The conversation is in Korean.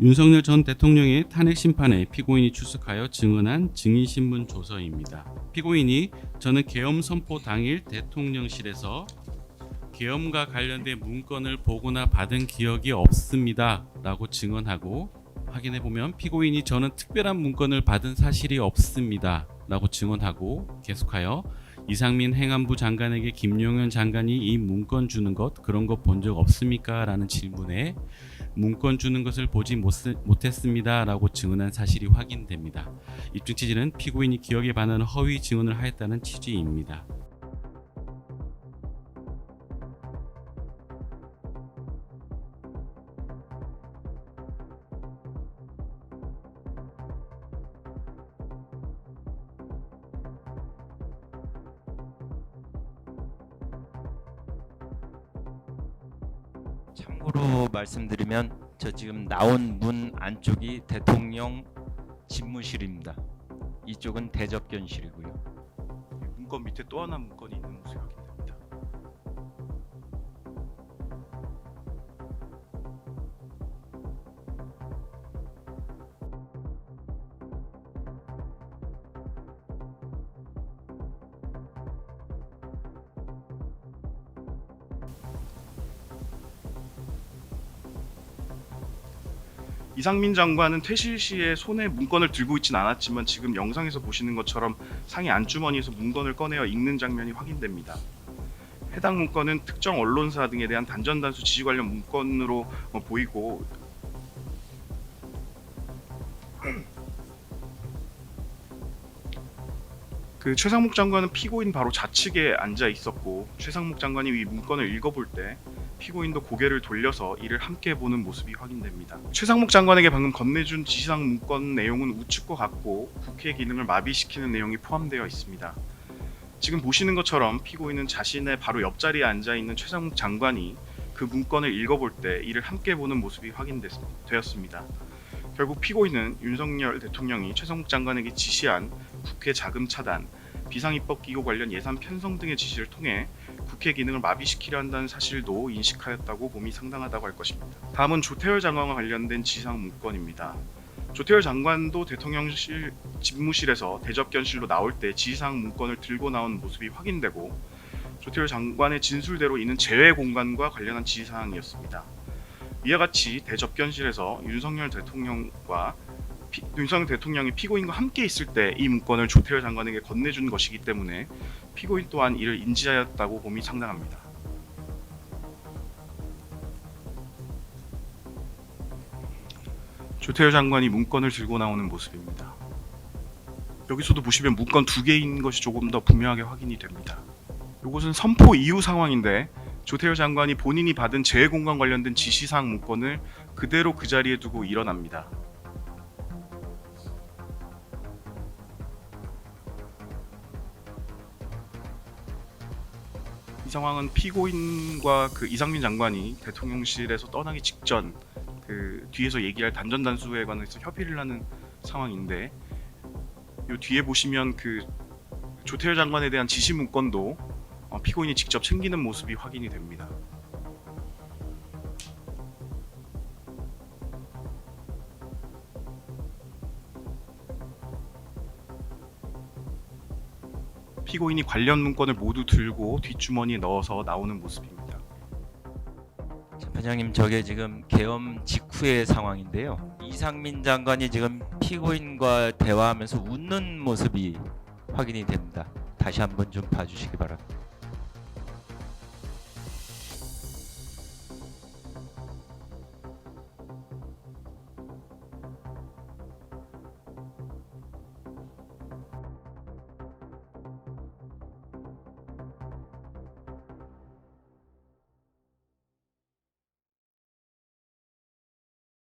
윤석열 전 대통령의 탄핵 심판에 피고인이 출석하여 증언한 증인신문 조서입니다. 피고인이 저는 계엄 선포 당일 대통령실에서 계엄과 관련된 문건을 보거나 받은 기억이 없습니다. 라고 증언하고 확인해 보면 피고인이 저는 특별한 문건을 받은 사실이 없습니다. 라고 증언하고 계속하여 이상민 행안부 장관에게 김용현 장관이 이 문건 주는 것 그런 거 본 적 없습니까? 라는 질문에 문건 주는 것을 보지 못, 못했습니다. 라고 증언한 사실이 확인됩니다. 입증 취지는 피고인이 기억에 반하는 허위 증언을 하였다는 취지입니다. 참고로 말씀드리면 저 지금 나온 문 안쪽이 대통령 집무실입니다. 이쪽은 대접견실이고요. 문건 밑에 또 하나 문건이 있는 모습이 확인됩니다. 이상민 장관은 퇴실 시에 손에 문건을 들고 있진 않았지만 지금 영상에서 보시는 것처럼 상의 안주머니에서 문건을 꺼내어 읽는 장면이 확인됩니다. 해당 문건은 특정 언론사 등에 대한 단전단수 지시 관련 문건으로 어, 보이고 그 최상목 장관은 피고인 바로 좌측에 앉아 있었고 최상목 장관이 이 문건을 읽어볼 때 피고인도 고개를 돌려서 이를 함께 보는 모습이 확인됩니다. 최상목 장관에게 방금 건네준 지시사항 문건 내용은 우측과 같고 국회 기능을 마비시키는 내용이 포함되어 있습니다. 지금 보시는 것처럼 피고인은 자신의 바로 옆자리에 앉아 있는 최상목 장관이 그 문건을 읽어볼 때 이를 함께 보는 모습이 확인되었습니다. 결국 피고인은 윤석열 대통령이 최상목 장관에게 지시한 국회 자금 차단, 비상입법 기구 관련 예산 편성 등의 지시를 통해 국회 기능을 마비시키려 한다는 사실도 인식하였다고 봄이 상당하다고 할 것입니다. 다음은 조태열 장관과 관련된 지상 문건입니다. 조태열 장관도 대통령실 집무실에서 대접견실로 나올 때 지상 문건을 들고 나온 모습이 확인되고 조태열 장관의 진술대로 이는 재외 공간과 관련한 지시사항이었습니다. 이와 같이 대접견실에서 윤석열 대통령과 피, 윤석열 대통령이 피고인과 함께 있을 때 이 문건을 조태열 장관에게 건네준 것이기 때문에 피고인 또한 이를 인지하였다고 봄이 상당합니다. 조태열 장관이 문건을 들고 나오는 모습입니다. 여기서도 보시면 문건 두 개인 것이 조금 더 분명하게 확인이 됩니다. 이것은 선포 이후 상황인데 조태열 장관이 본인이 받은 재해공간 관련된 지시사항 문건을 그대로 그 자리에 두고 일어납니다. 이 상황은 피고인과 그 이상민 장관이 대통령실에서 떠나기 직전 그 뒤에서 얘기할 단전 단수에 관해서 협의를 하는 상황인데 요 뒤에 보시면 그 조태열 장관에 대한 지시 문건도 어, 피고인이 직접 챙기는 모습이 확인이 됩니다. 피고인이 관련 문건을 모두 들고 뒷주머니에 넣어서 나오는 모습입니다. 재판장님 저게 지금 계엄 직후의 상황인데요. 이상민 장관이 지금 피고인과 대화하면서 웃는 모습이 확인이 됩니다. 다시 한번 좀 봐주시기 바랍니다.